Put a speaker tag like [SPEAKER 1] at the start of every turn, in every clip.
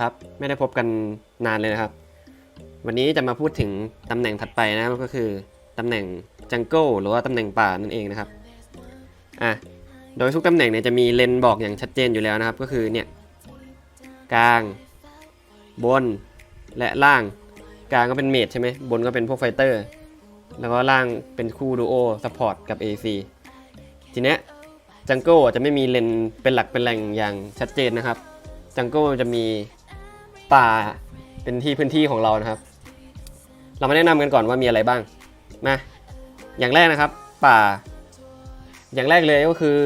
[SPEAKER 1] ครับ ไม่ได้พบกันนานเลยนะครับ วันนี้จะมาพูดถึงตำแหน่งถัดไปนะก็คือตำแหน่งจังเกิลหรือว่าตำแหน่งป่านั่นเองนะครับอะโดยทุกตำแหน่งเนี่ยจะมีเลนบอกอย่างชัดเจนอยู่แล้วนะครับ ก็คือเนี่ยกลาง บนและล่างกลางก็เป็นเมจใช่ไหมบนก็เป็นพวกไฟเตอร์ แล้วก็ล่างเป็นคู่ดูโอซัพพอร์ตกับ AC ทีเนี้ยจังเกิลจะไม่มีเลนเป็นหลักเป็นแหล่งอย่างชัดเจนนะครับ จังเกิลจะมี ป่าเป็นที่พื้นที่ของเรานะครับ เรามาแนะนำกันก่อนว่ามีอะไรบ้างมาอย่างแรกนะครับ ป่า อย่างแรกเลยก็คือ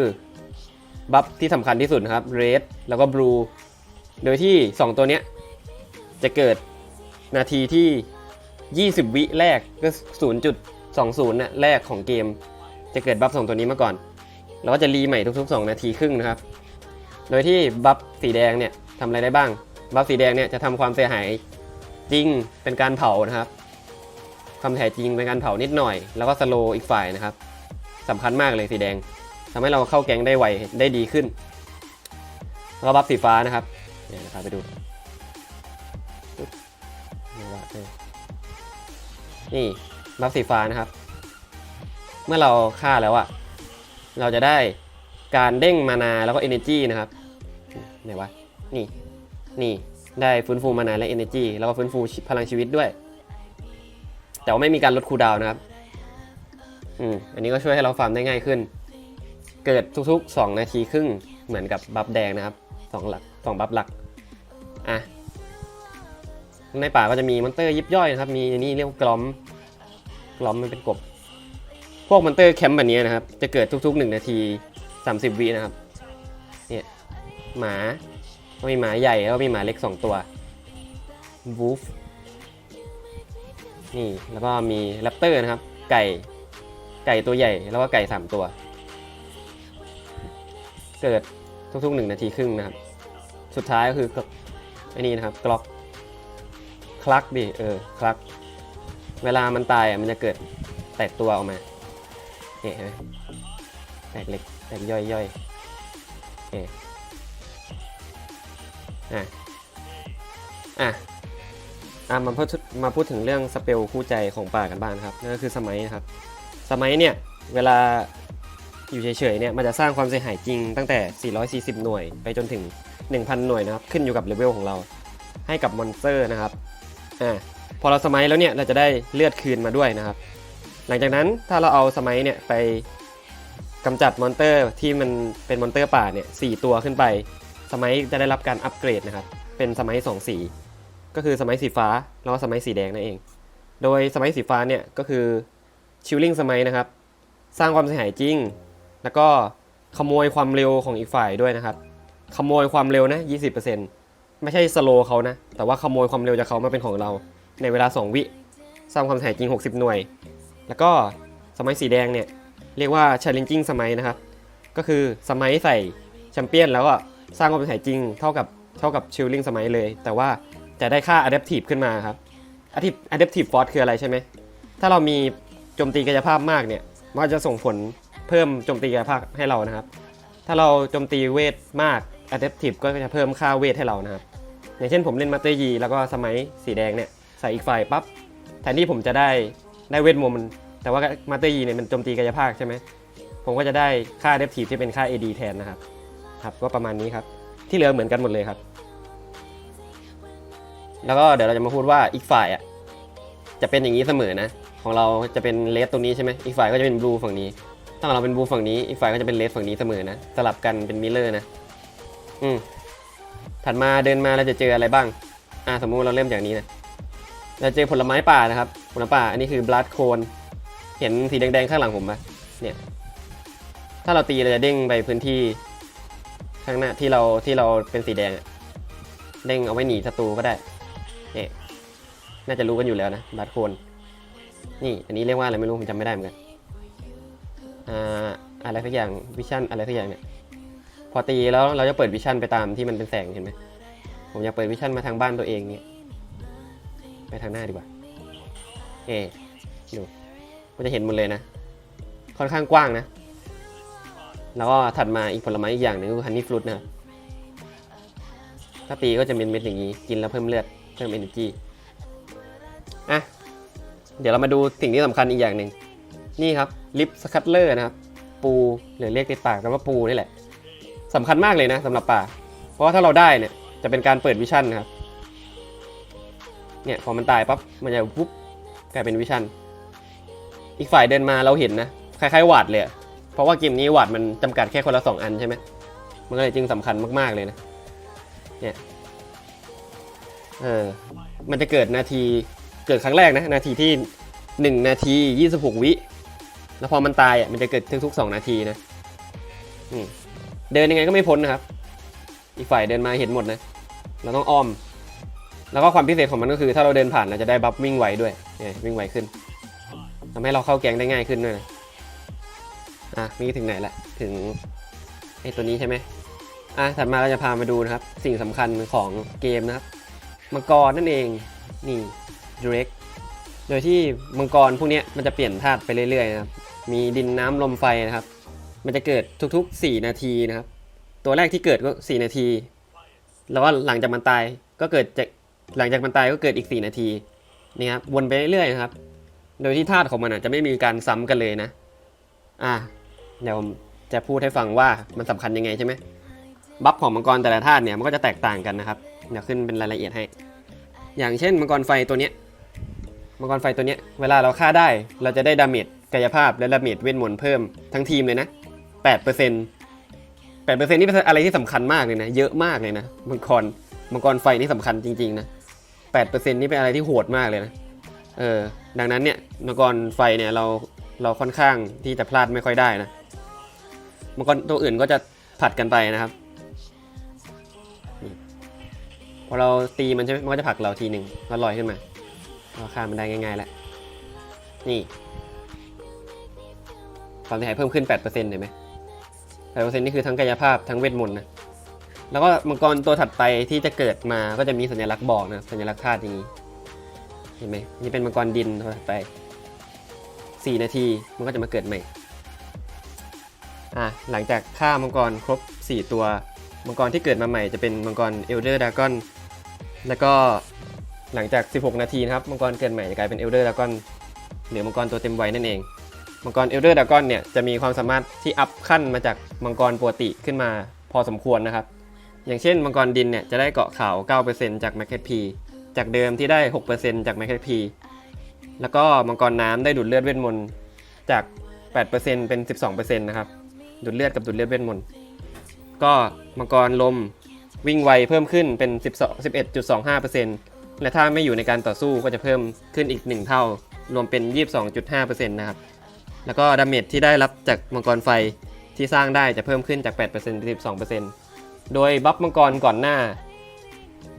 [SPEAKER 1] บัฟที่สำคัญที่สุดนะครับเรดแล้วก็บลูโดยที่ 2 ตัวเนี้ยจะเกิดนาทีที่ 20 วิแรกก็ 0.20น่ะแรกของเกม จะเกิดบัฟสองตัวนี้มาก่อน แล้วก็จะรีใหม่ทุกๆ 2 นาทีครึ่งนะครับ โดยที่บัฟสีแดงเนี่ยทำอะไรได้บ้าง บัฟสีแดงเนี่ยจะทำความเสียหายจริงเป็นการเผานะครับความเสียหายจริงเป็นการเผานิดหน่อย แล้วก็สโลอีกฝ่ายนะครับสำคัญมากเลยสีแดงทำให้เราเข้าแก๊งได้ไวได้ดีขึ้นแล้วบัฟสีฟ้านะครับเดี๋ยนะครับไปดูนี่บัฟสีฟ้านะครับ เมื่อเราฆ่าแล้วอะเราจะได้การเด้งมานาแล้วก็ energy นะครับไหนวะนี่ นี่ได้ฟื้นฟูมานาและ energy แล้วก็ฟื้นฟูพลังชีวิตด้วย แต่ว่าไม่มีการลดคูดาวนะครับ อืม อันนี้ก็ช่วยให้เราฟาร์มได้ง่ายขึ้น เกิดทุกๆ 2 นาทีครึ่งเหมือนกับบัฟแดงนะครับสองหลักสองบัฟหลัก อะ ในป่าก็จะมีมอนเตอร์ยิบย่อยนะครับ มีอันนี่เรียกว่ากลอม กลอมมันเป็นกบ พวกมอนเตอร์แคมป์แบบนี้นะครับ จะเกิดทุกๆ 1 นาที 30 วินะครับ เนี่ย หมา ก็มีหมาใหญ่แล้วก็มีหมาเล็ก2ตัววูฟนี่แล้วก็มีแรปเตอร์นะครับ ไก่ไก่ตัวใหญ่ แล้วก็ไก่3ตัว เกิดทุกๆ1นาทีครึ่งนะครับ สุดท้ายก็คือไอ้นี่นะครับกล็อกคลักดิเออคลัก เวลามันตายอะมันจะเกิดแตกตัวออกมาเห็นไหมแตกเล็กแตกย่อยย่อยโอ อะอะอะมาพูดมาพูดถึงเรื่องสเปลคู่ใจของป่ากันบ้างครับนั่นก็คือสมัยนะครับ สมัยเนี่ยเวลาอยู่เฉยๆเนี่ยมันจะสร้างความเสียหายจริงตั้งแต่ 440 หน่วยไปจนถึง 1,000 หน่วยนะครับ ขึ้นอยู่กับเลเวลของเรา ให้กับมอนสเตอร์นะครับอ่าพอเราสมัยแล้วเนี่ยเราจะได้เลือดคืนมาด้วยนะครับ หลังจากนั้นถ้าเราเอาสมัยเนี่ยไปกำจัดมอนเตอร์ที่มันเป็นมอนเตอร์ป่าเนี่ยสตัวขึ้นไป สมัยจะได้รับการอัปเกรดนะครับ เป็นสมัย2สี ก็คือสมัยสีฟ้าแล้วก็สมัยสีแดงนั่นเอง โดยสมัยสีฟ้าเนี่ยก็คือชิลลิ่งสมัยนะครับ สร้างความเสียหายจริง แล้วก็ขโมยความเร็วของอีกฝ่ายด้วยนะครับ ขโมยความเร็วนะ 20%ไม่ใช่สโลเขานะ แต่ว่าขโมยความเร็วจากเขามาเป็นของเรา ในเวลา 2 วิ สร้างความเสียหายจริง 60 หน่วย แล้วก็สมัยสีแดงเนี่ยเรียกว่า challenging สมัยนะครับ ก็คือสมัยใส่แชมเปี้ยนแล้วก็ สร้างความเสียหายจริงเท่ากับเท่ากับ chilling สมัยเลย แต่ว่าจะได้ค่า adaptive ขึ้นมาครับ adaptive adaptive force คืออะไรใช่ไหม ถ้าเรามีโจมตีกายภาพมากเนี่ยมันจะส่งผลเพิ่มโจมตีกายภาพให้เรานะครับ ถ้าเราโจมตีเวทมาก adaptive ก็จะเพิ่มค่าเวทให้เรานะครับ อย่างเช่นผมเล่นมาเตอร์ยีแล้วก็สมัยสีแดงเนี่ยใส่อีกฝ่ายปั๊บแทนที่ผมจะได้ได้เวทมนต์แต่ว่ามาเตอร์ยีเนี่ยมันโจมตีกายภาพใช่ไหมผมก็จะได้ค่า adaptive ที่เป็นค่า AD แทนนะครับ ครับก็ประมาณนี้ครับ ที่เหลือเหมือนกันหมดเลยครับ แล้วก็เดี๋ยวเราจะมาพูดว่าอีกฝ่ายอะจะเป็นอย่างนี้เสมอนะ ของเราจะเป็นเลสตรงนี้ใช่ไหมอีกฝ่ายก็จะเป็นบลูฝั่งนี้ถ้าเราเป็นบลูฝั่งนี้อีกฝ่ายก็จะเป็นเลสฝั่งนี้เสมอนะสลับกันเป็นมิลเลอร์นะ อืมถัดมาเดินมาเราจะเจออะไรบ้าง อ่าสมมุติเราเริ่มจากนี้นะเราเจอผลไม้ป่านะครับ ผลไม้ป่าอันนี้คือบลัดโคนเห็นสีแดงๆข้างหลังผมปะเนี่ย ถ้าเราตีเราจะเด้งไปพื้นที่ ข้างหน้าที่เราที่เราเป็นสีแดงอะเด้งเอาไว้หนีศัตรูก็ได้เนี่ยน่าจะรู้กันอยู่แล้วนะบลัดโคนนี่อันนี้เรียกว่าอะไรไม่รู้ผมจำไม่ได้เหมือนกันอ่าอะไรสักอย่างวิชั่นอะไรสักอย่างเนี่ยพอตีแล้วเราจะเปิดวิชั่นไปตามที่มันเป็นแสงเห็นไหมผมอยากเปิดวิชั่นมาทางบ้านตัวเองเนี่ยไปทางหน้าดีกว่าเอ๊ดูก็จะเห็นหมดเลยนะ ค่อนข้างกว้างนะ แล้วก็ถัดมาอีกผลไม้อีกอย่างหนึ่งก็คือฮันนี่ฟรุตนะครับถ้าตีก็จะเป็นเม็ดอย่างนี้ กินแล้วเพิ่มเลือด เพิ่ม energy อะ เดี๋ยวเรามาดูสิ่งที่สำคัญอีกอย่างหนึ่ง นี่ครับลิปสคัตเลอร์นะครับ ปูหรือเรียกติดปากกันว่าปูนี่แหละสำคัญมากเลยนะสำหรับป่า เพราะว่าถ้าเราได้เนี่ยจะเป็นการเปิดวิชั่นนะครับ เนี่ยพอมันตายปั๊บมันจะปุ๊บกลายเป็นวิชั่น อีกฝ่ายเดินมาเราเห็นนะคล้ายๆวาดเลยอะ เพราะว่าเกมนี้วาดมันจำกัดแค่คนละสองอันใช่ไหมมันก็เลยจึงสำคัญมาก ๆเลยนะ เนี่ย เออ มันจะเกิดนาทีเกิดครั้งแรกนะ นาทีที่ 1 นาที 26 วิ แล้วพอมันตายอะมันจะเกิดทุกๆ 2 นาทีนะเดินยังไงก็ไม่พ้นนะครับ อีกฝ่ายเดินมาเห็นหมดนะ เราต้องอ้อม แล้วก็ความพิเศษของมันก็คือ ถ้าเราเดินผ่านเราจะได้บัฟวิ่งไวด้วยเนี่ยวิ่งไวขึ้นทำให้เราเข้าแกงได้ง่ายขึ้นด้วยนะ อะมีถึงไหนละถึงไอตัวนี้ใช่ไหมอะถัดมาเราจะพามาดูนะครับ สิ่งสำคัญของเกมนะครับ มังกรนั่นเองนี่ direct โดยที่มังกรพวกนี้มันจะเปลี่ยนธาตุไปเรื่อยๆนะครับ มีดินน้ำลมไฟนะครับ มันจะเกิดทุกๆ 4 นาทีนะครับ ตัวแรกที่เกิดก็ 4 นาที แล้วก็หลังจากมันตายก็เกิดจากหลังจากมันตายก็เกิดอีก 4 นาทีนี่ครับวนไปเรื่อยๆนะครับ โดยที่ธาตุของมันอะจะไม่มีการซ้ำกันเลยนะ อะ เดี๋ยวผมจะพูดให้ฟังว่ามันสำคัญยังไงใช่ไหมบัฟของมังกรแต่ละธาตุเนี่ยมันก็จะแตกต่างกันนะครับเดี๋ยวขึ้นเป็นรายละเอียดให้ อย่างเช่นมังกรไฟตัวเนี้ยมังกรไฟตัวเนี้ยเวลาเราฆ่าได้เราจะได้ดาเมจกายภาพและดาเมจเวทมนต์เพิ่มทั้งทีมเลยนะ8%เปอร์เซ็นต์แปดเปอร์เซ็นต์นี่เป็นอะไรที่สำคัญมากเลยนะ เยอะมากเลยนะมังกรมังกรไฟนี่สำคัญจริงๆนะแปดเปอร์เซ็นต์นี่เป็นอะไรที่โหดมากเลยนะเออดังนั้นเนี่ยมังกรไฟเนี่ยเราเราค่อนข้างที่จะพลาดไม่ค่อยได้นะ มังกรตัวอื่นก็จะผัดกันไปนะครับพอเราตีมันใช่ไหมมันก็จะผลักเราทีหนึ่งก็ลอยขึ้นมาเราฆ่ามันได้ง่ายๆแหล้วนี่ความเสียหายเพิ่มขึ้น 8%เห็นไหม8%นี่คือทั้งกายภาพทั้งเวทมนต์นะ แล้วก็มังกรตัวถัดไปที่จะเกิดมาก็จะมีสัญลักษณ์บอกนะ สัญลักษณ์ธาตุอย่างนี้ เห็นไหมนี่เป็นมังกรดินตัวถัดไป 4 นาทีมันก็จะมาเกิดใหม่ อะหลังจากฆ่ามังกรครบ 4 ตัว มังกรที่เกิดมาใหม่จะเป็นมังกรเอลเดอร์ดากอนแล้วก็หลังจาก 16 นาทีนะครับมังกรเกิดใหม่จะกลายเป็นเอลเดอร์ดากอนหรือมังกรตัวเต็มวัยนั่นเอง มังกรเอลเดอร์ดากอนเนี่ยจะมีความสามารถที่อัพขั้นมาจากมังกรปกติขึ้นมาพอสมควรนะครับ อย่างเช่นมังกรดินเนี่ยจะได้เกาะขาว 9%จากแมคเคทพีจากเดิมที่ได้ 6%จากแมคเคทพีแล้วก็มังกรน้ำได้ดูดเลือดเวทมนต์จาก 8%เป็น 12%นะครับ ดูดเลือดกับดูดเลือดเวทมนต์ก็มังกรลมวิ่งไวเพิ่มขึ้นเป็น 12 11.25%และถ้าไม่อยู่ในการต่อสู้ก็จะเพิ่มขึ้นอีก 1 เท่า รวมเป็น 22.5%นะครับ แล้วก็ดาเมจที่ได้รับจากมังกรไฟที่สร้างได้จะเพิ่มขึ้นจาก 8%เป็น12%โดยบัฟมังกรก่อนหน้า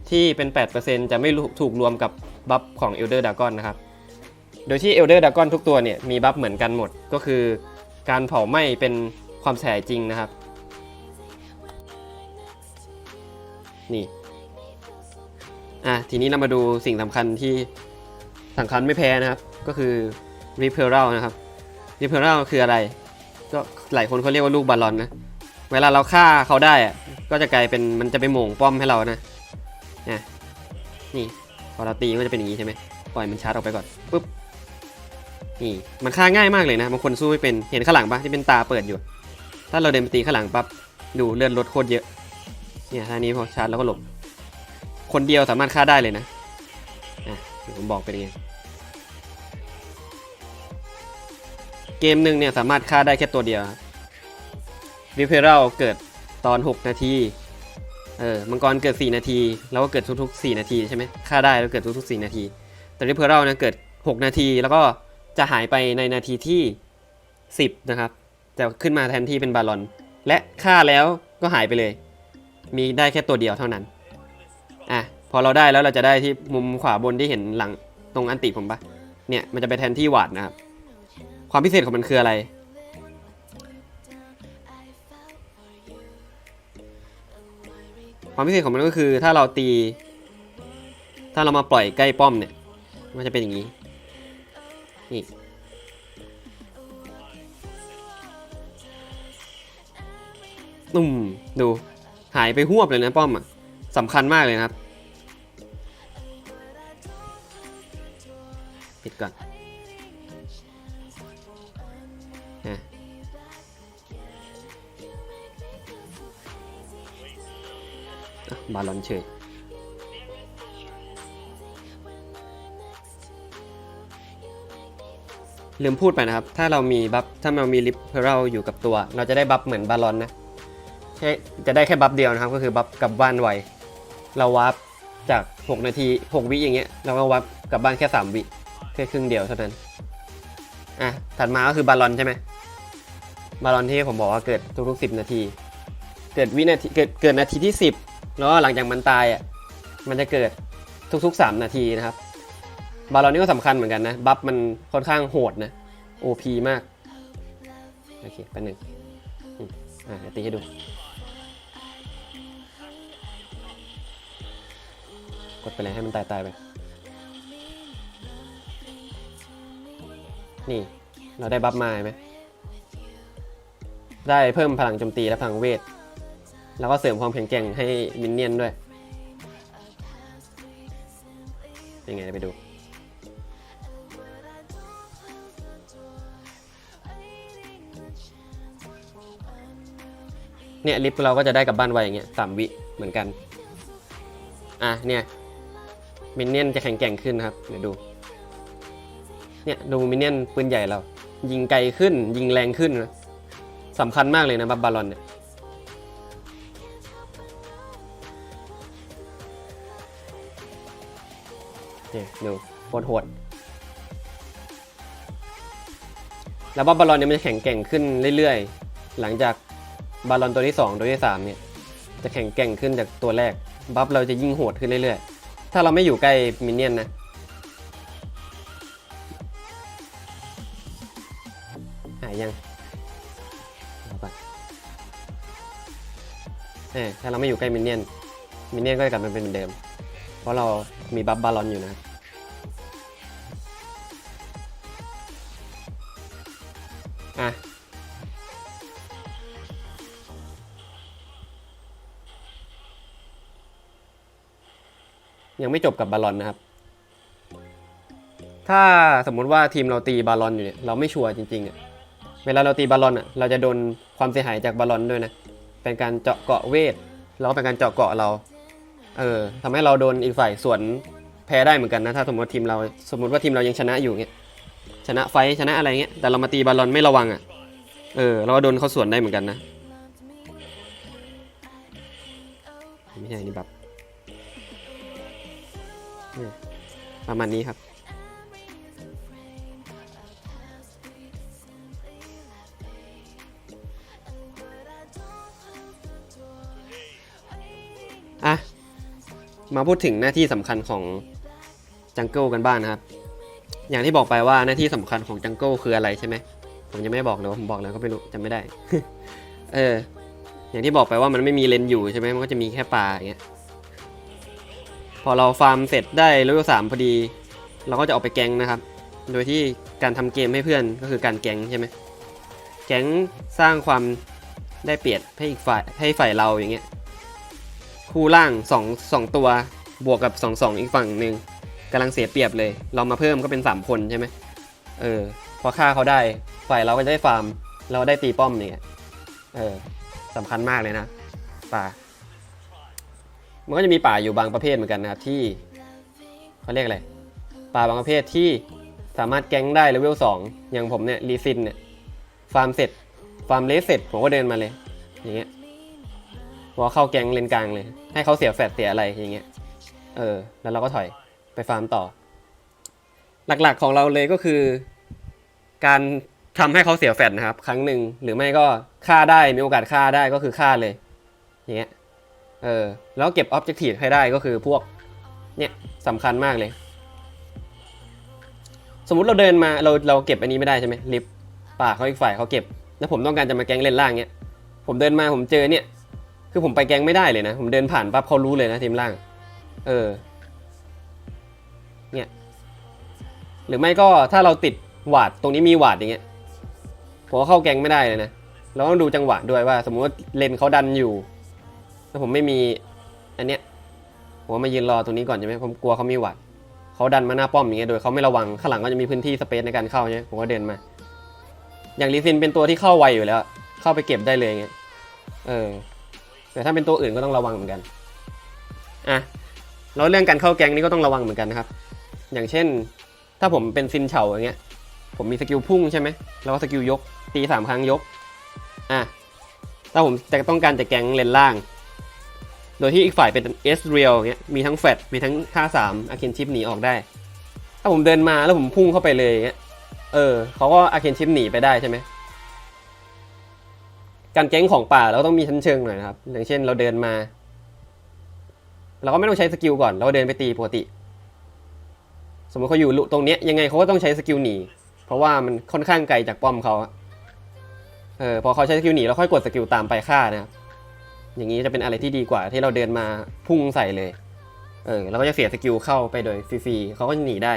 [SPEAKER 1] ที่เป็น 8%จะไม่ถูกรวมกับบัฟของ Elder Dragon นนะครับ โดยที่ Elder Dragon ทุกตัวเนี่ยมีบัฟเหมือนกันหมด ก็คือการเผาไหม้เป็น ความเสียหายจริงนะครับ นี่อะทีนี้เรามาดูสิ่งสำคัญที่สำคัญไม่แพ้นะครับ ก็คือ r e p e r a l นะครับ r e p e r a l คืออะไร ก็หลายคนเขาเรียกว่าลูกบอลลอนนะ เวลาเราฆ่าเขาได้อะก็จะกลายเป็นมันจะไปหม่งป้อมให้เรานะนะนี่พอเราตีมันก็จะเป็นอย่างนี้ใช่ไหมปล่อยมันชาร์จออกไปก่อนปุ๊บนี่มันฆ่าง่ายมากเลยนะบางคนสู้ไม่เป็นเห็นข้างหลังปะที่เป็นตาเปิดอยู่ ถ้าเราเดินไปตีข้างหลังปั๊บดูเลื่อดลดโคตรเยอะ เนี่ยท่านี้พอชาร์จแล้วก็หลบ คนเดียวสามารถฆ่าได้เลยนะอะผมบอกเป็นยังไงเกมหนึ่งเนี่ยสามารถฆ่าได้แค่ตัวเดียววิเพเรลเกิดตอน 6 นาที เออ มังกรเกิด 4 นาที แล้วก็เกิดทุกๆ 4 นาทีใช่ไหมฆ่าได้แล้วเกิดทุกๆ 4 นาที แต่วิเพเรลนะเกิด 6 นาที แล้วก็จะหายไปในนาทีที่ 10 นะครับ จะขึ้นมาแทนที่เป็นบาลอน และฆ่าแล้วก็หายไปเลย มีได้แค่ตัวเดียวเท่านั้น อะ พอเราได้แล้วเราจะได้ที่มุมขวาบนที่เห็นหลังตรงอันติผมปะเนี่ยมันจะไปแทนที่วาดนะครับ ความพิเศษของมันคืออะไร ความพิเศษของมันก็คือถ้าเราตี ถ้าเรามาปล่อยใกล้ป้อมเนี่ย มันจะเป็นอย่างนี้ นี่ นุ่มดูหายไปหวบเลยนะป้อมอะสำคัญมากเลยนะครับปิดก่อนนะอะบาลอนเฉยลืมพูดไปนะครับ ถ้าเรามีบัฟ ถ้าเรามีลิปเพอร์อยู่กับตัว เราจะได้บัฟเหมือนบาลอนนะ ค่จะได้แค่บัฟเดียวนะครับ ก็คือบัฟกลับบ้านไวเราวาร์ปจาก 6 นาที 6 วิอย่างเงี้ยเราก็วาร์ปกลับบ้านแค่ 3 วิแค่ครึ่งเดียวเท่านั้นอะถัดมาก็คือบาลอนใช่ไหมบาลอนที่ผมบอกว่าเกิดทุกๆ10 นาที เกิดวินาทีเกิดเกิดนาทีที่ 10 แล้วหลังจากมันตายอะมันจะเกิดทุกๆ 3 นาทีนะครับ บาลอนนี่ก็สำคัญเหมือนกันนะ บัฟมันค่อนข้างโหดนะ OP มาก โอเคแป๊บหนึงอะเดี๋ยวตีให้ดู กดไปเลยให้มันตายตายไป นี่ เราได้บัฟมาไหม ได้เพิ่มพลังโจมตีและพลังเวท แล้วก็เสริมความแข็งแกร่งให้มินเนี่ยนด้วยเป็นไงไปดูเนี่ยลิฟต์เราก็จะได้กลับบ้านไวอย่างเงี้ยสามวิเหมือนกัน อะเนี่ย มินเนี่ยนจะแข็งแกร่งขึ้นนะครับ เดี๋ยวดู เนี่ยดูมินเนี่ยนปืนใหญ่เรา ยิงไกลขึ้น ยิงแรงขึ้นนะสำคัญมากเลยนะบับบาลอนเนี่ย เนี่ยดูโคตรโหด แล้วบับบาลอนเนี่ยมันจะแข็งแกร่งขึ้นเรื่อยๆ หลังจากบาลอนตัวที่ 2 ตัวที่ 3 เนี่ย จะแข็งแกร่งขึ้นจากตัวแรก บัฟเราจะยิ่งโหดขึ้นเรื่อยๆ ถ้าเราไม่อยู่ใกล้มินเนี่ยนนะ หายยังเอาไปเออถ้าเราไม่อยู่ใกล้มินเนี่ยน มินเนี่ยนก็จะกลับมาเป็นเหมือนเดิม เพราะเรามีบัฟบาลอนอยู่นะอะ ยังไม่จบกับบาลอนนะครับ ถ้าสมมุติว่าทีมเราตีบาลอนอยู่เนี่ยเราไม่ชัวร์จริงๆอะเวลาเราตีบาลอนอะเราจะโดนความเสียหายจากบาลอนด้วยนะเป็นการเจาะเกาะเวทแล้วก็เป็นการเจาะเกาะเราเออทำให้เราโดนอีกฝ่ายสวนแพ้ได้เหมือนกันนะถ้าสมมติทีมเราสมมติว่าทีมเรายังชนะอยู่เงี้ยชนะไฟชนะอะไรเงี้ยแต่เรามาตีบาลอนไม่ระวังอะเออเราก็โดนเขาสวนได้เหมือนกันนะไม่ใช่นี่แบบ ประมาณนี้ครับ อะ มาพูดถึงหน้าที่สำคัญของจังเกิลกันบ้างนะครับ อย่างที่บอกไปว่าหน้าที่สำคัญของจังเกิลคืออะไรใช่ไหม ผมยังไม่บอกเลยว่าผมบอกแล้วก็ไม่รู้จำไม่ได้ เออ อย่างที่บอกไปว่ามันไม่มีเลนอยู่ใช่ไหมมันก็จะมีแค่ป่าอย่างเงี้ย พอเราฟาร์มเสร็จได้เลเวลสามพอดี เราก็จะออกไปแก๊งนะครับ โดยที่การทำเกมให้เพื่อนก็คือการแก๊งใช่ไหมแก๊งสร้างความได้เปรียบให้อีกฝ่ายให้ฝ่ายเราอย่างเงี้ยคู่ล่างสองสองตัวบวกกับสองสองอีกฝั่งหนึ่งกำลังเสียเปรียบเลย เรามาเพิ่มก็เป็นสามคนใช่ไหมเออพอฆ่าเขาได้ฝ่ายเราก็จะได้ฟาร์ม เราได้ตีป้อมเนี่ยเออสำคัญมากเลยนะป่า มันก็จะมีป่าอยู่บางประเภทเหมือนกันนะครับที่เขาเรียกอะไรป่าบางประเภทที่สามารถแก๊งได้เลเวลสองอย่างผมเนี่ยรีซินเนี่ยฟาร์มเสร็จฟาร์มเลสเสร็จผมก็เดินมาเลย อย่างเงี้ยพอเข้าแก๊งเลนกลางเลย ให้เขาเสียแฟดเสียอะไรอย่างเงี้ยเออ แล้วเราก็ถอยไปฟาร์มต่อ หลักๆของเราเลยก็คือ การทำให้เขาเสียแฟดนะครับ ครั้งหนึ่งหรือไม่ก็ฆ่าได้มีโอกาสฆ่าได้ก็คือฆ่าเลยอย่างเงี้ย เออแล้วเก็บออบเจกตีฟให้ได้ก็คือพวกเนี่ยสำคัญมากเลย สมมุติเราเดินมาเราเราเก็บอันนี้ไม่ได้ใช่ไหมลิฟป่าเขาอีกฝ่ายเขาเก็บ แล้วผมต้องการจะมาแกงเลนล่างเนี้ยผมเดินมาผมเจอเนี่ยคือผมไปแกงไม่ได้เลยนะ ผมเดินผ่านปั๊บเขารู้เลยนะทีมล่าง เออ เนี่ย หรือไม่ก็ถ้าเราติดหวาดตรงนี้มีหวาดอย่างเงี้ยผมก็เข้าแกงไม่ได้เลยนะ เราต้องดูจังหวะด้วยว่า สมมติว่าเลนเขาดันอยู่ แล้วผมไม่มีอันเนี้ยผมมายืนรอตรงนี้ก่อนใช่ไหมผมกลัวเขามีหวัดเขาดันมาหน้าป้อมอย่างเงี้ยโดยเขาไม่ระวังข้างหลังก็จะมีพื้นที่สเปซในการเข้าใช่ไหมผมก็เดินมา อย่างลีซินเป็นตัวที่เข้าไวอยู่แล้ว เข้าไปเก็บได้เลยอย่างเงี้ยเออ แต่ถ้าเป็นตัวอื่นก็ต้องระวังเหมือนกันอะแล้วเรื่องการเข้าแก๊งนี่ก็ต้องระวังเหมือนกันนะครับ อย่างเช่น ถ้าผมเป็นซินเฉาอย่างเงี้ย ผมมีสกิลพุ่งใช่ไหมแล้วก็สกิลยกตีสามครั้งยกอะถ้าผมจะต้องการจะแก๊งเลนล่าง โดยที่อีกฝ่ายเป็นเอสเรียลอย่างเงี้ยมีทั้งแฟดมีทั้งค่าสามอาเคนชิปหนีออกได้ ถ้าผมเดินมาแล้วผมพุ่งเข้าไปเลยเงี้ยเออเขาก็อาเคนชิปหนีไปได้ใช่ไหมการแก๊งของป่าเราต้องมีชั้นเชิงหน่อยนะครับ อย่างเช่นเราเดินมา เราก็ไม่ต้องใช้สกิลก่อนเราเดินไปตีปกติ สมมติเขาอยู่ลุตรงเนี้ยยังไงเขาก็ต้องใช้สกิลหนี เพราะว่ามันค่อนข้างไกลจากป้อมเขาเออพอเขาใช้สกิลหนีเราค่อยกดสกิลตามไปฆ่านะครับ อย่างนี้จะเป็นอะไรที่ดีกว่าที่เราเดินมาพุ่งใส่เลย เออเราก็จะเสียสกิลเข้าไปโดยฟรีๆเขาก็จะหนีได้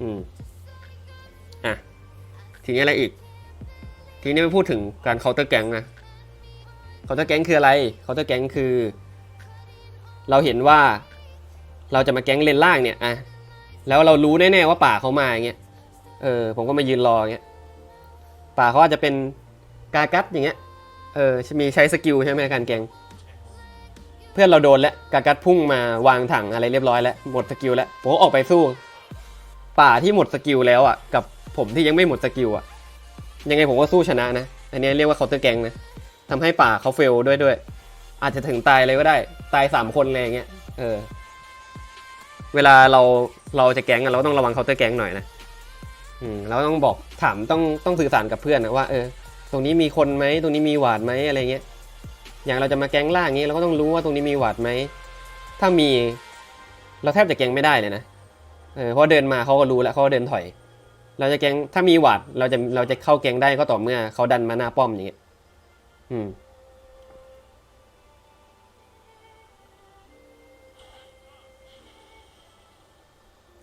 [SPEAKER 1] อืมอะทีนี้อะไรอีก ทีนี้ไปพูดถึงการเคาน์เตอร์แก๊งนะเคาน์เตอร์แก๊งคืออะไรเคาน์เตอร์แก๊งคือ เราเห็นว่าเราจะมาแก๊งเลนล่างเนี่ยอะแล้วเรารู้แน่ๆว่าป่าเขามาอย่างเงี้ยเออผมก็มายืนรออย่างเงี้ยป่าเขาอาจจะเป็นกากัดอย่างเงี้ย เออมีใช้สกิลใช่ไหมการแกง เพื่อนเราโดนแล้วกากัดพุ่งมาวางถังอะไรเรียบร้อยแล้วหมดสกิลแล้วผมออกไปสู้ ป่าที่หมดสกิลแล้วอะ กับผมที่ยังไม่หมดสกิลอะ ยังไงผมก็สู้ชนะนะ อันนี้เรียกว่าเคาน์เตอร์แกงนะทำให้ป่าเขาเฟลด้วยด้วย อาจจะถึงตายเลยก็ได้ ตายสามคนเลยอย่างเงี้ยเออ เวลาเราเราจะแก๊งอะเราต้องระวังเคาน์เตอร์แก๊งหน่อยนะอืมเราต้องบอกถามต้องต้องสื่อสารกับเพื่อนนะว่าเออ ตรงนี้มีคนไหมตรงนี้มีหวาดไหมอะไรเงี้ย อย่างเราจะมาแก๊งล่างงี้เราก็ต้องรู้ว่าตรงนี้มีหวาดไหม ถ้ามีเราแทบจะแก๊งไม่ได้เลยนะ เออเพราะเดินมาเขาก็รู้แล้วเขาเดินถอย เราจะแก๊งถ้ามีหวาดเราจะเราจะเข้าแก๊งได้ก็ต่อเมื่อเขาดันมาหน้าป้อมอย่างเงี้ย อืม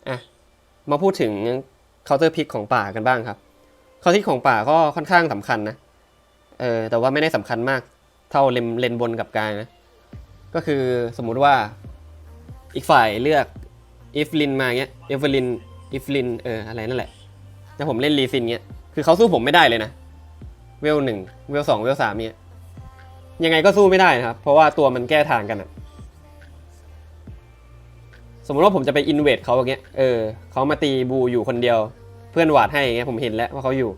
[SPEAKER 1] อะมาพูดถึงเคาน์เตอร์พิกของป่ากันบ้างครับ เคาน์เตอร์พิกของป่าก็ค่อนข้างสำคัญนะเออแต่ว่าไม่ได้สำคัญมาก เท่าเลนเลนบนกับกลางนะก็คือสมมุติว่าอีกฝ่ายเลือกอีฟลินมาเงี้ยเอฟลินอีฟลินเอออะไรนั่นแหละแล้วผมเล่นรีซินเงี้ยคือเขาสู้ผมไม่ได้เลยนะเวลหนึ่งเวลสองเวลสามเนี้ยยังไงก็สู้ไม่ได้นะครับ เพราะว่าตัวมันแก้ทางกันอะสมมติว่าผมจะไปอินเวดเขาอย่างเงี้ยเออเขามาตีบูอยู่คนเดียว พื่อนหวาดให้อย่างเงี้ยผมเห็นแล้วว่าเขาอยู่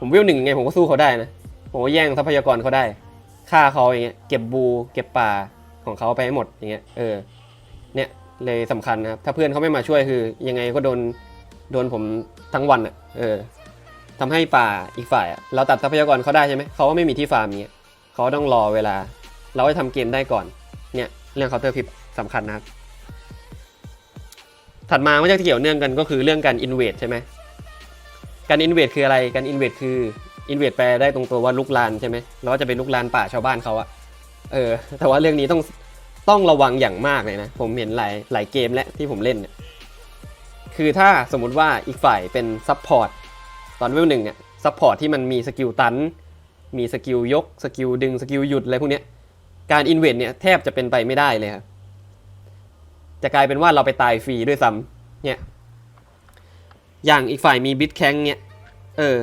[SPEAKER 1] ผมเวหนึ่งไงผมก็สู้เขาได้นะผมก็แย่งทรัพยากรเขาได้ฆ่าเขาอย่างเงี้ยเก็บบู เก็บป่าของเขาไปให้หมดอย่างเงี้ยเออเนี่ยเลยสำคัญนะครับถ้าเพื่อนเขาไม่มาช่วยคือ ยังไงก็โดนโดนผมทั้งวันอะเออทำให้ป่าอีกฝ่ายอะเราตัดทรัพยากรเขาได้ใช่ไหมเขาก็ไม่มีที่ฟาร์มเงี้ยเขาต้องรอเวลา เราให้ทำเกมได้ก่อนเนี่ยเรื่องเคาน์เตอร์พิปสำคัญนะครับ ถัดมาไมันจะเกี่ยวเนื่องกันก็คือเรื่องการอินเวดใช่ไหม การอินเวดคืออะไร การอินเวดคืออินเวดแปลได้ตรงตัวว่าลุกลานใช่ไหมแล้วก็จะเป็นลุกลานป่าชาวบ้านเขาอะเออ แต่ว่าเรื่องนี้ต้องต้องระวังอย่างมากเลยนะ ผมเห็นหลายหลายเกมและที่ผมเล่นเนี่ยคือถ้าสมมุติว่าอีกฝ่ายเป็นซับพอร์ตตอนเวลหนึ่งเนี่ยซับพอร์ตที่มันมีสกิลตัน มีสกิลยก สกิลดึง สกิลหยุดอะไรพวกเนี้ยการอินเวดเนี่ยแทบจะเป็นไปไม่ได้เลยครับ จะกลายเป็นว่าเราไปตายฟรีด้วยซ้ำเนี่ย อย่างอีกฝ่ายมีบิทแข้งเนี่ย เออ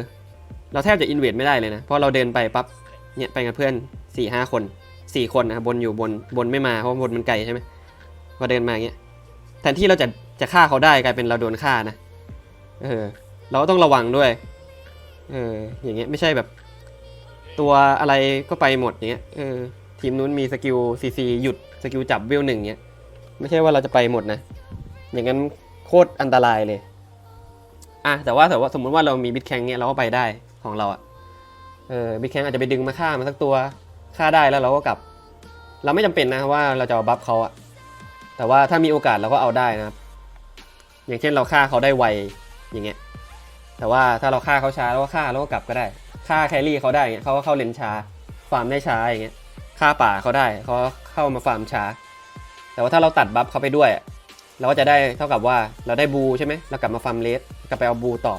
[SPEAKER 1] เราแทบจะอินเวดไม่ได้เลยนะ เพราะเราเดินไปปั๊บ เนี่ยไปกับเพื่อนสี่ห้าคนสี่คนนะครับบนอยู่บนบนไม่มาเพราะบนมันไกลใช่ไหมพอเดินมาเงี้ย แทนที่เราจะจะฆ่าเขาได้กลายเป็นเราโดนฆ่านะ เออ เราก็ต้องระวังด้วย เออ อย่างเงี้ยไม่ใช่แบบ ตัวอะไรก็ไปหมดอย่างเงี้ย เออ ทีมนู้นมีสกิลซีซีหยุดสกิลจับเวลหนึ่งเงี้ย ไม่ใช่ว่าเราจะไปหมดนะ อย่างนั้นโคตรอันตรายเลย อะแต่ว่าแต่ว่าสมมุติว่าเรามีบิทแคงเนี้ยเราก็ไปได้ของเราอะเออบิทแคงอาจจะไปดึงมาฆ่ามาสักตัวฆ่าได้แล้วเราก็กลับ เราไม่จำเป็นนะว่าเราจะเอาบัฟเขาอะแต่ว่าถ้ามีโอกาสเราก็เอาได้นะครับ อย่างเช่นเราฆ่าเขาได้ไวอย่างเงี้ย แต่ว่าถ้าเราฆ่าเขาช้าเราก็ฆ่าแล้วก็กลับก็ได้ฆ่าแครี่เขาได้เงี้ยเขาก็เข้าเลนช้าฟาร์มได้ช้าอย่างเงี้ยฆ่าป่าเขาได้เขาเข้ามาฟาร์มช้า แต่ว่าถ้าเราตัดบัฟเขาไปด้วยอะ เราก็จะได้เท่ากับว่าเราได้บูใช่ไหมเรากลับมาฟาร์มเลสกลับไปเอาบูต่อ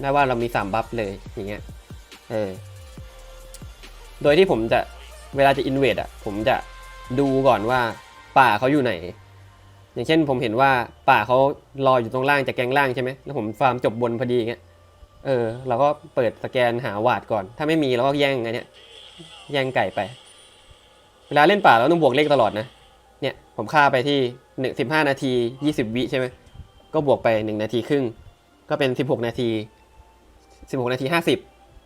[SPEAKER 1] ได้ว่าเรามีสามบัฟเลยอย่างเงี้ยเออโดยที่ผมจะเวลาจะอินเวดอะผมจะดูก่อนว่าป่าเขาอยู่ไหน อย่างเช่นผมเห็นว่าป่าเขารออยู่ตรงล่างจากแกงล่างใช่ไหมแล้วผมฟาร์มจบบนพอดีอย่างเงี้ยเออเราก็เปิดสแกนหาวาดก่อน ถ้าไม่มีเราก็แย่งไงเนี่ยแย่งไก่ไป เวลาเล่นป่าเราต้องบวกเลขตลอดนะ เนี่ยผมฆ่าไปที่หนึ่งสิบห้านาทียี่สิบวิใช่ไหมก็บวกไปหนึ่งนาทีครึ่ง ก็เป็นสิบหกนาทีสิบหกนาทีห้าสิบ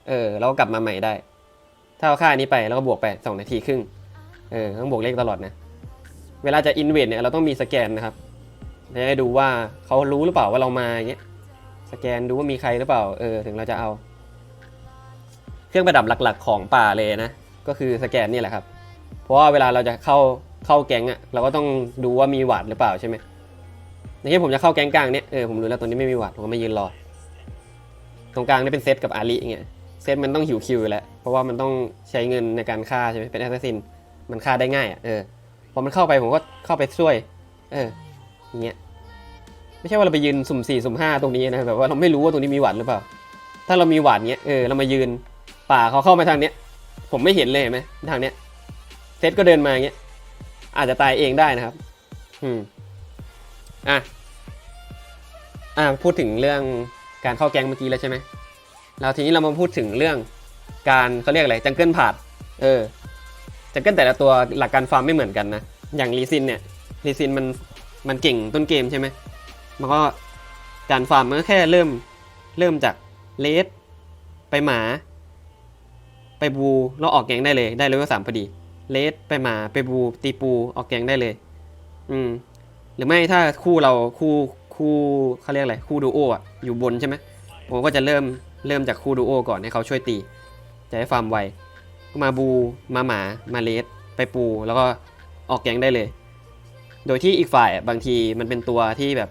[SPEAKER 1] เออเราก็กลับมาใหม่ได้ ถ้าเราฆ่าอันนี้ไปแล้วก็บวกไปสองนาทีครึ่ง เออต้องบวกเลขตลอดนะ เวลาจะอินเวดเนี่ยเราต้องมีสแกนนะครับจะได้ดูว่าเขารู้หรือเปล่าว่าเรามาอย่างเงี้ย สแกนดูว่ามีใครหรือเปล่า เออ ถึงเราจะเอา เครื่องประดับหลักๆ ของป่าเลยนะ ก็คือสแกนนี่แหละครับ เพราะว่าเวลาเราจะเข้า เข้าแก๊งอะ่ะเราก็ต้องดูว่ามีหวาดหรือเปล่าใช่ไหมในที่ผมจะเข้าแก๊งกลางเนี่ยเออผมรู้แล้วตรงนี้ไม่มีหวาดผมก็มายืนรอตรงกลางนี่เป็นเซตกับอาริอย่างเงี้ยเซตมันต้องหิวคิวอยู่แล้วเพราะว่ามันต้องใช้เงินในการฆ่าใช่ไหมเป็นแอสซัสซินมันฆ่าได้ง่ายอะ่ะเออพอมันเข้าไปผมก็เข้าไปช่วย เอออย่างเงี้ยไม่ใช่ว่าเราไปยืนสุ่มสี่สุ่มห้าตรงนี้นะแบบว่าเราไม่รู้ว่าตรงนี้มีหวาดหรือเปล่า ถ้าเรามีหวาดเงี้ยเออเรามายืนป่าเขาเข้ามาทางเนี้ย ผมไม่เห็นเลยเห็นไหมทางเนี้ยเซตก็เดินมาเงี้ย อาจจะตายเองได้นะครับ อืม อะ อะพูดถึงเรื่องการเข้าแก๊งเมื่อกี้แล้วใช่ไหมแล้วทีนี้เรามาพูดถึงเรื่องการเขาเรียกอะไรจังเกิลผาดเออจังเกิลแต่ละตัวหลักการฟาร์มไม่เหมือนกันนะ อย่างลีซินเนี่ยลีซินมันมันเก่งต้นเกมใช่ไหมมันก็การฟาร์มมันก็แค่เริ่มเริ่มจากเลสไปหมา ไปบูแล้วออกแกงได้เลยได้เลยว่าสามพอดี เลสไปหมาไปบูตีปูออกแกงได้เลย อืม หรือไม่ถ้าคู่เราคู่คู่เขาเรียกอะไรคู่ดูโออะอยู่บนใช่ไหมผมก็จะเริ่มเริ่มจากคู่ดูโอก่อนให้เขาช่วยตี จะให้ฟาร์มไวก็มาบูมาหมามาเลสไปปูแล้วก็ออกแกงได้เลย โดยที่อีกฝ่ายอะบางทีมันเป็นตัวที่แบบ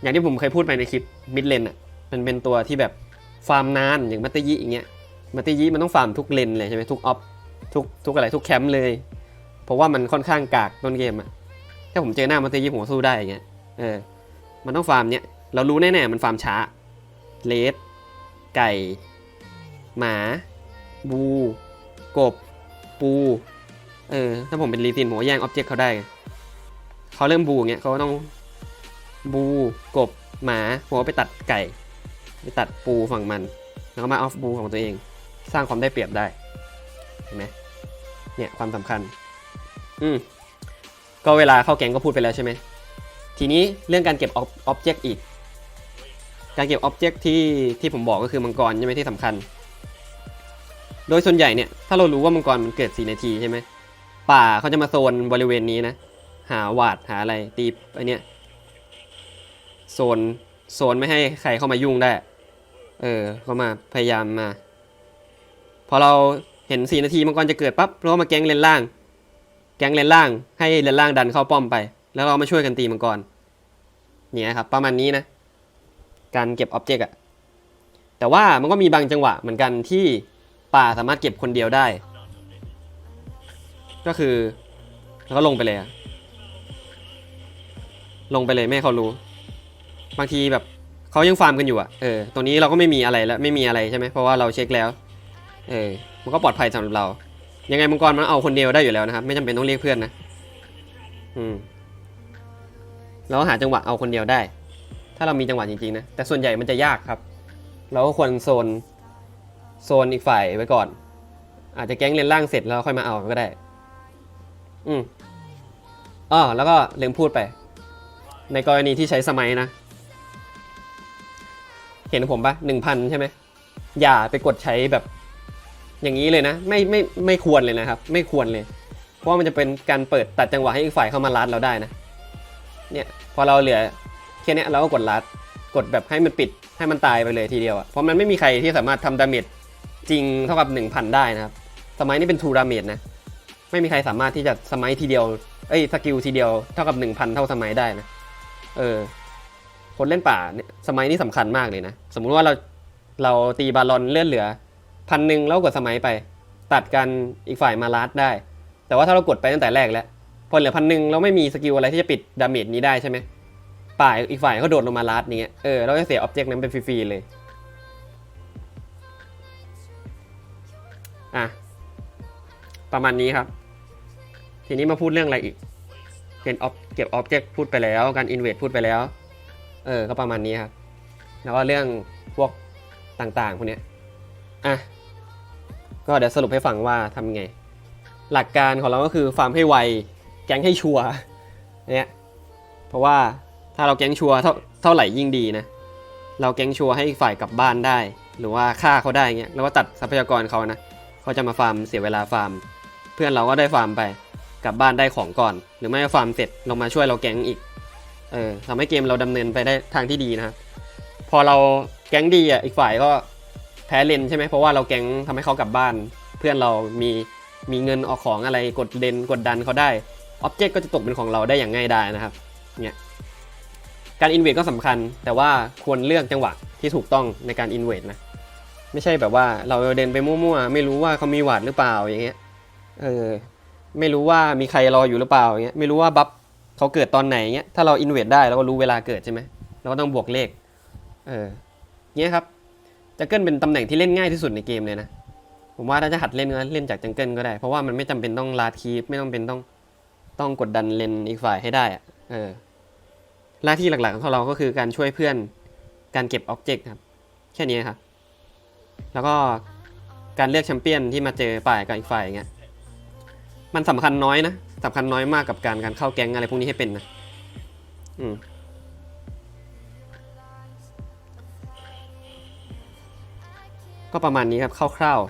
[SPEAKER 1] อย่างที่ผมเคยพูดไปในคลิปมิดเลนอะมันเป็นตัวที่แบบฟาร์มนานอย่างมัตเตยิอย่างเงี้ยมัตเตยิมันต้องฟาร์มทุกเลนเลยใช่ไหมทุกออฟ ทุกทุกอะไรทุกแคมป์เลย เพราะว่ามันค่อนข้างกากต้นเกมอะถ้าผมเจอหน้ามัตเตยิผมก็สู้ได้อย่างเงี้ยเออมันต้องฟาร์มเนี้ยเรารู้แน่ๆมันฟาร์มช้าเลสไก่ หมา บู กบ ปูเออถ้าผมเป็นรีซินผมแย่งออบเจกต์เขาได้เขาเริ่มบูเงี้ยเขาก็ต้องบูกบหมาผมก็ไปตัดไก่ ไปตัดปูฝั่งมัน แล้วก็มาออฟบูของตัวเอง สร้างความได้เปรียบได้ เห็นไหมเนี่ยความสำคัญ อืมก็เวลาเข้าแกงก็พูดไปแล้วใช่ไหมทีนี้เรื่องการเก็บออบเจกต์อีก การเก็บออบเจกต์ที่ที่ผมบอกก็คือมังกรใช่ไหมที่สำคัญ โดยส่วนใหญ่เนี่ยถ้าเรารู้ว่ามังกรมันเกิด 4 นาทีใช่ไหมป่าเขาจะมาโซนบริเวณนี้นะ หาหวาดหาอะไรตีไอเนี้ยโซนโซนไม่ให้ใครเข้ามายุ่งได้ เออก็มาพยายามมา พอเรา เห็นสี่นาทีมังกรจะเกิดปั๊บเราก็มาแก๊งเลนล่าง แก๊งเลนล่าง ให้เลนล่างดันเข้าป้อมไป แล้วเรามาช่วยกันตีมังกรเนี่ยครับประมาณนี้นะ การเก็บออบเจกต์อะแต่ว่ามันก็มีบางจังหวะเหมือนกันที่ป่าสามารถเก็บคนเดียวได้ ก็คือแล้วก็ลงไปเลยอะลงไปเลยไม่ให้เขารู้ บางทีแบบเขายังฟาร์มกันอยู่อะเออตรงนี้เราก็ไม่มีอะไรแล้วไม่มีอะไรใช่ไหมเพราะว่าเราเช็คแล้ว เออมันก็ปลอดภัยสำหรับเรา ยังไงมังกรมันเอาคนเดียวได้อยู่แล้วนะครับ ไม่จำเป็นต้องเรียกเพื่อนนะ อืมเราหาจังหวะเอาคนเดียวได้ ถ้าเรามีจังหวะจริงๆนะ แต่ส่วนใหญ่มันจะยากครับ เราก็ควรโซน โซนอีกฝ่ายไว้ก่อน อาจจะแก๊งเลนล่างเสร็จแล้วค่อยมาเอาก็ได้ อืมอ๋อแล้วก็เลืมพูดไป ในกรณีที่ใช้สมัยนะ เห็นผมปะหนึ่งพันใช่ไหมอย่าไปกดใช้แบบ อย่างนี้เลยนะ ไม่ไม่ไม่ควรเลยนะครับ ไม่ควรเลย เพราะว่ามันจะเป็นการเปิดตัดจังหวะให้อีกฝ่ายเข้ามาลัดเราได้นะเนี่ยพอเราเหลือแค่เนี้ยเราก็กดลัดกดแบบให้มันปิดให้มันตายไปเลยทีเดียวอะเพราะมันไม่มีใครที่สามารถทำดาเมจจริงเท่ากับ 1,000 ได้นะครับ สมัยนี้เป็นทูดาเมจนะ ไม่มีใครสามารถที่จะสมัยทีเดียว เอ้ยสกิลทีเดียวเท่ากับ 1,000 เท่าสมัยได้นะ เออ คนเล่นป่าเนี่ยสมัยนี้สำคัญมากเลยนะ สมมุติว่าเราเราตีบาลอนเลื่อนเหลือ พันหนึ่งแล้วกดสมัยไป ตัดกันอีกฝ่ายมาลัดได้ แต่ว่าถ้าเรากดไปตั้งแต่แรกแล้ว พอเหลือพันหนึ่งเราไม่มีสกิลอะไรที่จะปิดดาเมจนี้ได้ใช่ไหมป่ายอีกฝ่ายก็โดดลงมาลัดอย่างเงี้ยเออเราจะเสียออบเจกต์นั้นเป็นฟรีๆเลยอะประมาณนี้ครับ ทีนี้มาพูดเรื่องอะไรอีกเก็บออบเก็บออบเจกต์พูดไปแล้ว การอินเวสพูดไปแล้ว เออ ก็ประมาณนี้ครับ แล้วก็เรื่องพวกต่างๆพวกเนี้ยอะ ก็เดี๋ยวสรุปให้ฟังว่าทำไง หลักการของเราก็คือฟาร์มให้ไว แก๊งให้ชัวร์เนี่ยเพราะว่าถ้าเราแก๊งชัวร์เท่าเท่าไหร่ยิ่งดีนะ เราแก๊งชัวร์ให้ฝ่ายกลับบ้านได้ หรือว่าฆ่าเขาได้เงี้ยแล้วก็ตัดทรัพยากรเขานะเขาจะมาฟาร์มเสียเวลาฟาร์ม เพื่อนเราก็ได้ฟาร์มไปกลับบ้านได้ของก่อน หรือไม่ก็ฟาร์มเสร็จลงมาช่วยเราแก๊งอีกเออทำให้เกมเราดำเนินไปได้ทางที่ดีนะครับพอเราแก๊งดีอะอีกฝ่ายก็ แพ้เลนใช่ไหมเพราะว่าเราแก๊งทำให้เขากลับบ้าน เพื่อนเรามีมีเงินออกของอะไรกดเลนกดดันเขาได้อ็อบเจกต์ก็จะตกเป็นของเราได้อย่างง่ายดายนะครับเนี่ยการอินเว e ก็สำคัญ แต่ว่าควรเลือกจังหวะที่ถูกต้องในการอินเว e นะไม่ใช่แบบว่าเราเดินไปมั่วๆไม่รู้ว่าเขามีหวาดหรือเปล่าอย่างเงี้ยเออไม่รู้ว่ามีใครรออยู่หรือเปล่าอย่างเงี้ยไม่รู้ว่าบัฟเขาเกิดตอนไหนเงี้ยถ้าเราอินเว e ได้เราก็รู้เวลาเกิดใช่ไหมเราก็ต้องบวกเลขเออเงี้ยครับ จังเกิลเป็นตำแหน่งที่เล่นง่ายที่สุดในเกมเลยนะ ผมว่าถ้าจะหัดเล่นก็เล่นจากจังเกิลก็ได้ เพราะว่ามันไม่จำเป็นต้องลาดคีปไม่ต้องเป็นต้องต้องกดดันเลนอีกฝ่ายให้ได้อะเออ หน้าที่หลักๆของเราก็คือการช่วยเพื่อน การเก็บอ็อบเจกต์ครับ แค่นี้ครับ แล้วก็การเลือกแชมเปี้ยนที่มาเจอฝ่ายกับอีกฝ่ายอย่างเงี้ย มันสำคัญน้อยนะสำคัญน้อยมากกับการการเข้าแก๊งอะไรพวกนี้ให้เป็นนะ อืม ก็ประมาณนี้ครับคร่าว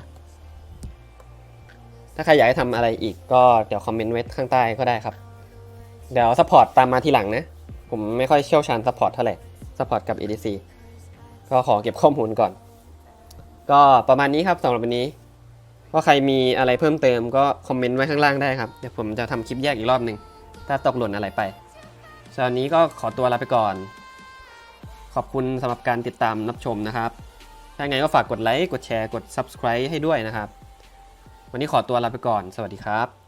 [SPEAKER 1] ๆ ถ้าใครอยากให้ทำอะไรอีกก็เดี๋ยวคอมเมนต์ไว้ข้างใต้ก็ได้ครับ เดี๋ยวซัพพอร์ตตามมาทีหลังนะ ผมไม่ค่อยเชี่ยวชาญซัพพอร์ตเท่าไหร่ซัพพอร์ตกับ EDC ก็ขอเก็บข้อมูลก่อน ก็ประมาณนี้ครับสำหรับวันนี้ว่าใครมีอะไรเพิ่มเติมก็คอมเมนต์ไว้ข้างล่างได้ครับ เดี๋ยวผมจะทำคลิปแยกอีกรอบหนึ่งถ้าตกหล่นอะไรไปสำหรับวันนี้ก็ขอตัวลาไปก่อน ขอบคุณสำหรับการติดตามรับชมนะครับ ถ้าไงก็ฝากกดไลค์ กดแชร์ กด subscribe ให้ด้วยนะครับ วันนี้ขอตัวลาไปก่อน สวัสดีครับ